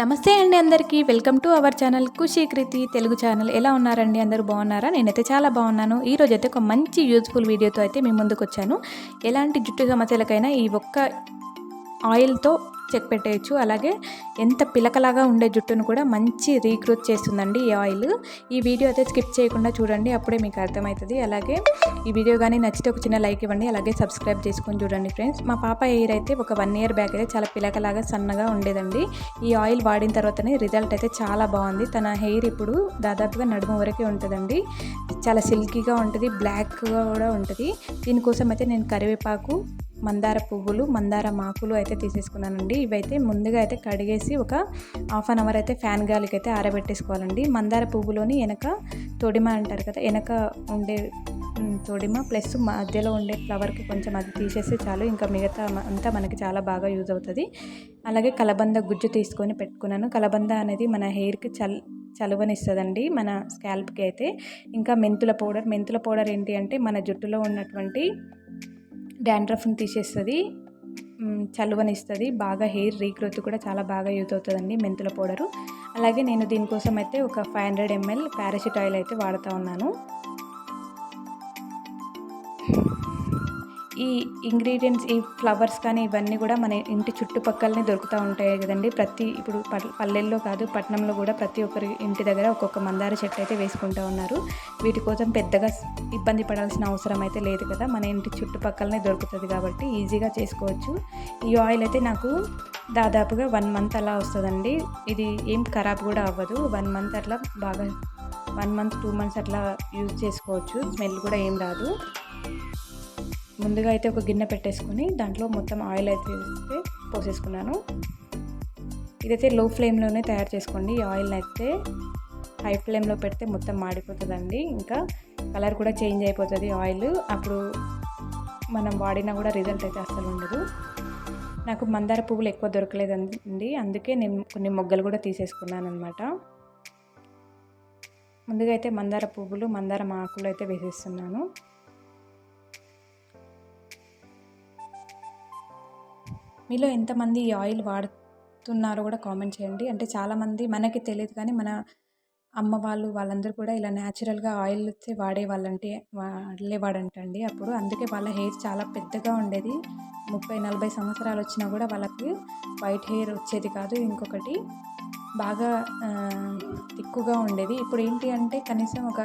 నమస్తే అండి అందరికీ. Welcome to our channel Khushikriti Telugu channel. ఎలా ఉన్నారండి? అందరూ బాగున్నారా? నేనైతే చాలా బాగున్నాను. ఈ అయితే ఒక మంచి యూజ్ఫుల్ వీడియోతో అయితే మీ ముందుకు వచ్చాను ఎలాంటి జుట్టు సమస్యలకైనా ఈ ఒక్క ఆయిల్తో చెక్ పెట్టేయచ్చు అలాగే ఎంత పిలకలాగా ఉండే జుట్టును కూడా మంచి రీగ్రోత్ చేస్తుందండి ఈ ఆయిల్. ఈ వీడియో అయితే స్కిప్ చేయకుండా చూడండి అప్పుడే మీకు అర్థమవుతుంది. అలాగే ఈ వీడియో కానీ నచ్చితే ఒక చిన్న లైక్ ఇవ్వండి అలాగే సబ్స్క్రైబ్ చేసుకొని చూడండి ఫ్రెండ్స్. మా పాప హెయిర్ అయితే ఒక వన్ ఇయర్ బ్యాక్ అయితే చాలా పిలకలాగా సన్నగా ఉండేదండి. ఈ ఆయిల్ వాడిన తర్వాతనే రిజల్ట్ అయితే చాలా బాగుంది. తన హెయిర్ ఇప్పుడు దాదాపుగా నడుము వరకే ఉంటుందండి. చాలా సిల్కీగా ఉంటుంది బ్లాక్గా కూడా ఉంటుంది. దీనికోసం అయితే నేను కరివేపాకు మందార పువ్వులు మందార మాకులు అయితే తీసేసుకున్నానండి. ఇవైతే ముందుగా అయితే కడిగేసి ఒక హాఫ్ అన్ అవర్ అయితే ఫ్యాన్ గాలికి అయితే ఆరబెట్టేసుకోవాలండి. మందార పువ్వులోని వెనక తొడిమ అంటారు కదా వెనక ఉండే తొడిమ ప్లస్ మధ్యలో ఉండే ఫ్లవర్కి కొంచెం అది తీసేస్తే చాలు. ఇంకా మిగతా అంతా మనకి చాలా బాగా యూజ్ అవుతుంది. అలాగే కలబంద గుజ్జు తీసుకొని పెట్టుకున్నాను. కలబంద అనేది మన హెయిర్కి చల్ చలువనిస్తుందండి మన స్కాల్ప్కి అయితే. ఇంకా మెంతుల పౌడర్ మెంతుల పౌడర్ ఏంటి అంటే మన జుట్టులో ఉన్నటువంటి డాండ్రఫ్ని తీసేస్తుంది. చలువనిస్తుంది. బాగా హెయిర్ రీగ్రోత్ కూడా చాలా బాగా యూజ్ అవుతుందండి మెంతుల పౌడరు. అలాగే నేను దీనికోసం అయితే ఒక five hundred ML Parachute oil అయితే వాడుతూ ఉన్నాను. ఈ ఇంగ్రీడియంట్స్ ఈ ఫ్లవర్స్ కానీ ఇవన్నీ కూడా మన ఇంటి చుట్టుపక్కలనే దొరుకుతూ ఉంటాయి కదండి. ప్రతి ఇప్పుడు పల్లెల్లో కాదు పట్టణంలో కూడా ప్రతి ఒక్కరి ఇంటి దగ్గర ఒక్కొక్క మందార చెట్టు అయితే వేసుకుంటూ ఉన్నారు. వీటి కోసం పెద్దగా ఇబ్బంది పడాల్సిన అవసరం అయితే లేదు కదా. మన ఇంటి చుట్టుపక్కలనే దొరుకుతుంది కాబట్టి ఈజీగా చేసుకోవచ్చు. ఈ ఆయిల్ అయితే నాకు దాదాపుగా వన్ మంత్ అలా వస్తుందండి. ఇది ఏం ఖరాబ్ కూడా అవ్వదు. వన్ మంత్ అట్లా బాగా వన్ మంత్ టూ మంత్స్ అట్లా యూజ్ చేసుకోవచ్చు. స్మెల్ కూడా ఏం రాదు. ముందుగా అయితే ఒక గిన్నె పెట్టేసుకొని దాంట్లో మొత్తం ఆయిల్ అయితే పోసేసుకున్నాను. ఇదైతే లో ఫ్లేమ్లోనే తయారు చేసుకోండి. ఈ ఆయిల్ని అయితే హై ఫ్లేమ్లో పెడితే మొత్తం మాడిపోతుందండి. ఇంకా కలర్ కూడా చేంజ్ అయిపోతుంది ఆయిల్. అప్పుడు మనం వాడినా కూడా రిజల్ట్ అయితే అసలు ఉండదు. నాకు మందార పువ్వులు ఎక్కువ దొరకలేదండి. అందుకే నేను కొన్ని మొగ్గలు కూడా తీసేసుకున్నాను అనమాట ముందుగా అయితే మందార పువ్వులు మందార ఆకులు అయితే వేసేస్తున్నాను. మీలో ఎంతమంది ఈ ఆయిల్ వాడుతున్నారో కూడా కామెంట్ చేయండి. అంటే చాలామంది మనకి తెలియదు కానీ మన అమ్మ వాళ్ళు వాళ్ళందరూ కూడా ఇలా న్యాచురల్గా ఆయిల్ వచ్చి వాడే వాళ్ళంటే వాడేవాడంటండి అప్పుడు. అందుకే వాళ్ళ హెయిర్ చాలా పెద్దగా ఉండేది. ముప్పై నలభై సంవత్సరాలు వచ్చినా కూడా వాళ్ళకి వైట్ హెయిర్ వచ్చేది కాదు. ఇంకొకటి బాగా ఎక్కువగా తిక్కుగా ఉండేది. ఇప్పుడు ఏంటి అంటే కనీసం ఒక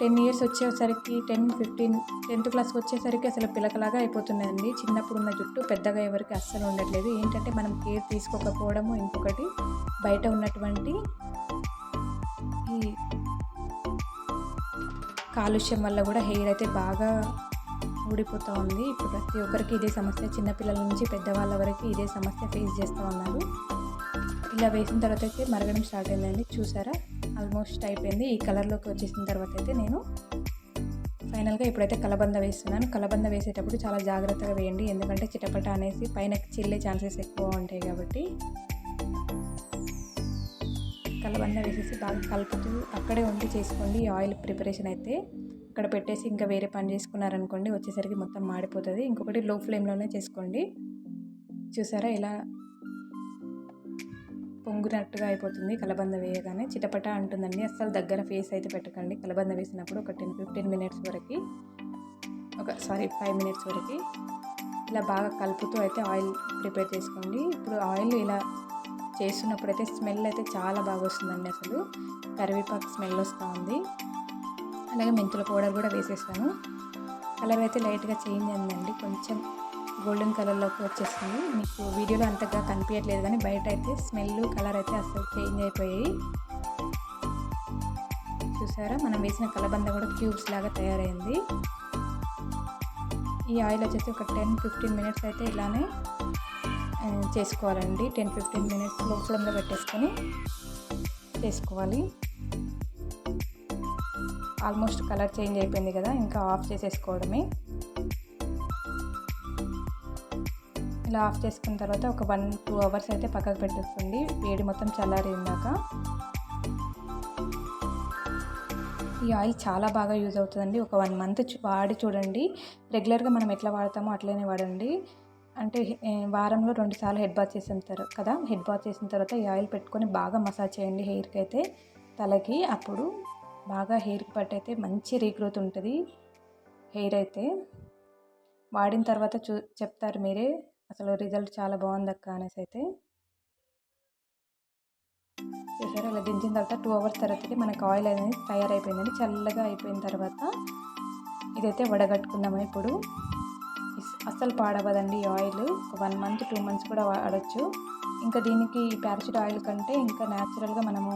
టెన్ ఇయర్స్ వచ్చేసరికి టెన్ ఫిఫ్టీన్ టెన్త్ క్లాస్కి వచ్చేసరికి అసలు పిలకలాగా అయిపోతున్నాయండి చిన్నప్పుడు ఉన్న జుట్టు పెద్దగా ఎవరికి అస్సలు ఉండట్లేదు. ఏంటంటే మనం కేర్ తీసుకోకపోవడము ఇంకొకటి బయట ఉన్నటువంటి ఈ కాలుష్యం వల్ల కూడా హెయిర్ అయితే బాగా ఊడిపోతూ ఉంది. ఇప్పుడు ప్రతి ఒక్కరికి ఇదే సమస్య. చిన్నపిల్లల నుంచి పెద్దవాళ్ళ వరకు ఇదే సమస్య ఫేస్ చేస్తూ ఉన్నారు. ఇలా వేసిన తర్వాత అయితే మరగడం స్టార్ట్ అయిందండి. చూసారా? ఆల్మోస్ట్ అయిపోయింది. ఈ కలర్లోకి వచ్చేసిన తర్వాత అయితే నేను ఫైనల్గా ఇప్పుడైతే కలబంద వేస్తున్నాను. కలబంద వేసేటప్పుడు చాలా జాగ్రత్తగా వేయండి. ఎందుకంటే చిటపట అనేసి పైన చిల్లే ఛాన్సెస్ ఎక్కువ ఉంటాయి కాబట్టి. కలబంద వేసేసి బాగా కలుపుతూ అక్కడే ఉండి చేసుకోండి. ఈ ఆయిల్ ప్రిపరేషన్ అయితే ఇక్కడ పెట్టేసి ఇంకా వేరే పని చేసుకున్నారనుకోండి వచ్చేసరికి మొత్తం మాడిపోతుంది. ఇంకొకటి లో ఫ్లేమ్లోనే చేసుకోండి. చూసారా? ఇలా పొంగునట్టుగా అయిపోతుంది. కలబంద వేయగానే చిటపట అంటుందండి. అస్సలు దగ్గర ఫేస్ అయితే పెట్టకండి. కలబంద వేసినప్పుడు ఒక టెన్ ఫిఫ్టీన్ మినిట్స్ వరకు ఒక సారీ ఫైవ్ మినిట్స్ వరకు ఇలా బాగా కలుపుతూ అయితే ఆయిల్ ప్రిపేర్ చేసుకోండి. ఇప్పుడు ఆయిల్ ఇలా చేస్తున్నప్పుడు అయితే స్మెల్ అయితే చాలా బాగా వస్తుందండి అసలు. కరివేపాకు స్మెల్ వస్తూ ఉంది. అలాగే మెంతుల పౌడర్ కూడా వేసేస్తాను కలర్ అయితే లైట్గా చేంజ్ అయిందండి. కొంచెం గోల్డెన్ కలర్లోకి వచ్చేసింది మీకు వీడియోలో అంతగా కనిపించట్లేదు కానీ బయట అయితే స్మెల్ కలర్ అయితే అసలు చేంజ్ అయిపోయాయి. చూసారా? మనం వేసిన కలబంద కూడా క్యూబ్స్ లాగా తయారైంది. ఈ ఆయిల్ వచ్చేసి ఒక టెన్ ఫిఫ్టీన్ మినిట్స్ అయితే ఇలానే చేసుకోవాలండి. టెన్ ఫిఫ్టీన్ మినిట్స్లో ఫ్లేమ్లో పెట్టేసుకొని చేసుకోవాలి. ఆల్మోస్ట్ కలర్ చేంజ్ అయిపోయింది కదా ఇంకా ఆఫ్ చేసేసుకోవడమే. ఇలా ఆఫ్ చేసుకున్న తర్వాత ఒక వన్ టూ అవర్స్ అయితే పక్కకు పెట్టేస్తుంది. వేడి మొత్తం చల్లారిందాక. ఈ ఆయిల్ చాలా బాగా యూజ్ అవుతుందండి. ఒక వన్ మంత్ వాడి చూడండి. రెగ్యులర్గా మనం ఎట్లా వాడతామో అట్లనే వాడండి. అంటే వారంలో రెండు సార్లు హెడ్ బాత్ చేసిన తర్వాత కదా? హెడ్ బాత్ చేసిన తర్వాత ఈ ఆయిల్ పెట్టుకొని బాగా మసాజ్ చేయండి హెయిర్కి అయితే. తలకి అప్పుడు బాగా హెయిర్కి పట్టయితే మంచి రీగ్రోత్ ఉంటుంది. హెయిర్ అయితే. వాడిన తర్వాత చూ చెప్తారు మీరే. అసలు రిజల్ట్ చాలా బాగుంది అక్క అనేసి అయితే చూసారా ఇలా దించిన తర్వాత టూ అవర్స్ తర్వాతకి మనకు ఆయిల్ అనేది తయారైపోయిందండి. చల్లగా అయిపోయిన తర్వాత ఇదైతే వడగట్టుకుందాము ఇప్పుడు? అస్సలు పాడవదండి ఈ ఆయిల్ ఒక వన్ మంత్ టూ మంత్స్ కూడా వాడచ్చు ఇంకా దీనికి ప్యారచూట్ ఆయిల్ కంటే ఇంకా న్యాచురల్గా మనము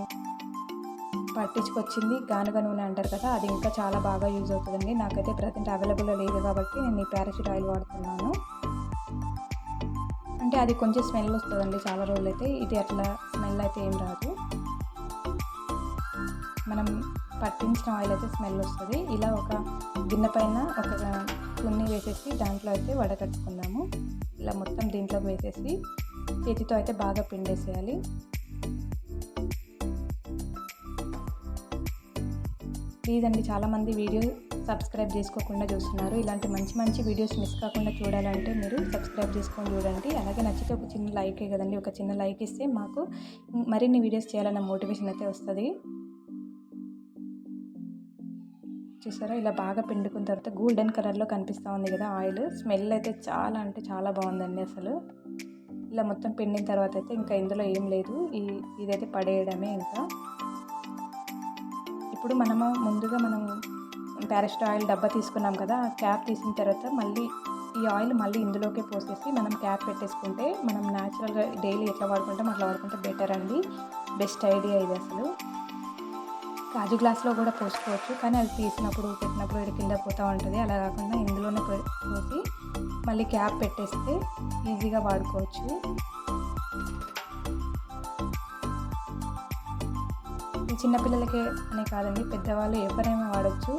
పట్టించుకొచ్చింది గానుగ నూనె అంటారు కదా అది ఇంకా చాలా బాగా యూజ్ అవుతుందండి. నాకైతే ప్రజెంట్ అవైలబుల్లో లేదు కాబట్టి నేను ఈ ప్యారచూట్ ఆయిల్ వాడుతున్నాను. అంటే అది కొంచెం స్మెల్ వస్తుందండి చాలా రోజులు అయితే ఇది అట్లా స్మెల్ అయితే ఏం రాదు. మనం పట్టించిన ఆయిల్ అయితే స్మెల్ వస్తుంది. ఇలా ఒక గిన్నె పైన ఒక చున్ని వేసేసి దాంట్లో అయితే వడకట్టుకుందాము. ఇలా మొత్తం దీంట్లో వేసేసి చేతితో అయితే బాగా పిండేసేయాలి. ప్లీజ్ అండి చాలామంది వీడియో సబ్స్క్రైబ్ చేసుకోకుండా చూస్తున్నారు. ఇలాంటి మంచి మంచి వీడియోస్ మిస్ కాకుండా చూడాలంటే మీరు సబ్స్క్రైబ్ చేసుకొని చూడండి. అలాగే నచ్చితే ఒక చిన్న లైకే కదండి. ఒక చిన్న లైక్ ఇస్తే మాకు మరిన్ని వీడియోస్ చేయాలన్న మోటివేషన్ అయితే వస్తుంది. చూసారా? ఇలా బాగా పిండుకున్న తర్వాత గోల్డెన్ కలర్లో కనిపిస్తూ ఉంది కదా ఆయిల్. స్మెల్ అయితే చాలా అంటే చాలా బాగుందండి అసలు. ఇలా మొత్తం పిండిన తర్వాత అయితే ఇంకా ఇందులో ఏం లేదు. ఈ ఇదైతే పడేయడమే ఇంకా. ఇప్పుడు మనము ముందుగా మనం పారాషూట్ ఆయిల్ డబ్బా తీసుకున్నాం కదా క్యాప్ తీసిన తర్వాత మళ్ళీ ఈ ఆయిల్ మళ్ళీ ఇందులోకే పోసేసి మనం క్యాప్ పెట్టేసుకుంటే మనం న్యాచురల్గా డైలీ ఎట్లా వాడుకుంటాం అట్లా వాడుకుంటే బెటర్ అండి. బెస్ట్ ఐడియా ఇది అసలు. కాజు గ్లాస్లో కూడా పోసుకోవచ్చు కానీ అది తీసినప్పుడు పెట్టినప్పుడు ఇది కింద పోతూ ఉంటుంది. అలా కాకుండా ఇందులోనే పోసి మళ్ళీ క్యాప్ పెట్టేస్తే ఈజీగా వాడుకోవచ్చు. ఇది చిన్నపిల్లలకే అనే కాదండి పెద్దవాళ్ళు ఎవరైనా వాడచ్చు.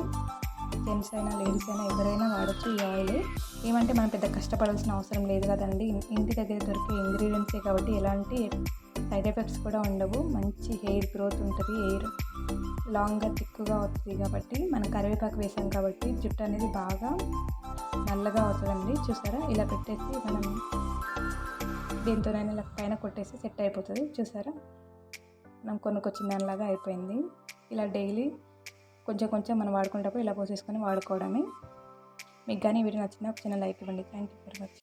జెంట్స్ అయినా లేడీస్ అయినా ఎవరైనా వాడచ్చు ఈ ఆయిల్. ఏమంటే మనం పెద్ద కష్టపడాల్సిన అవసరం లేదు కదండి. ఇంటి దగ్గర దొరికే ఇంగ్రీడియంట్సే కాబట్టి ఎలాంటి సైడ్ ఎఫెక్ట్స్ కూడా ఉండవు. మంచి హెయిర్ గ్రోత్ ఉంటుంది హెయిర్ లాంగ్గా థిక్గా అవుతుంది కాబట్టి. మనం కరివేపాకు వేసాం కాబట్టి జుట్టు అనేది బాగా నల్లగా అవుతుందండి. చూసారా? ఇలా పెట్టేసి మనం దేంతోనైనా ఇలా పైన కొట్టేసి సెట్ అయిపోతుంది. చూసారా? మనం కొనుక్కొచ్చిన దానిలాగా అయిపోయింది. ఇలా డైలీ కొంచెం కొంచెం మనం వాడుకునేటప్పుడు ఇలా పోసేసుకొని వాడుకోవడమే. మీకు కానీ వీడియో నచ్చిందా ఒక చిన్న లైక్ ఇవ్వండి. Thank you for watching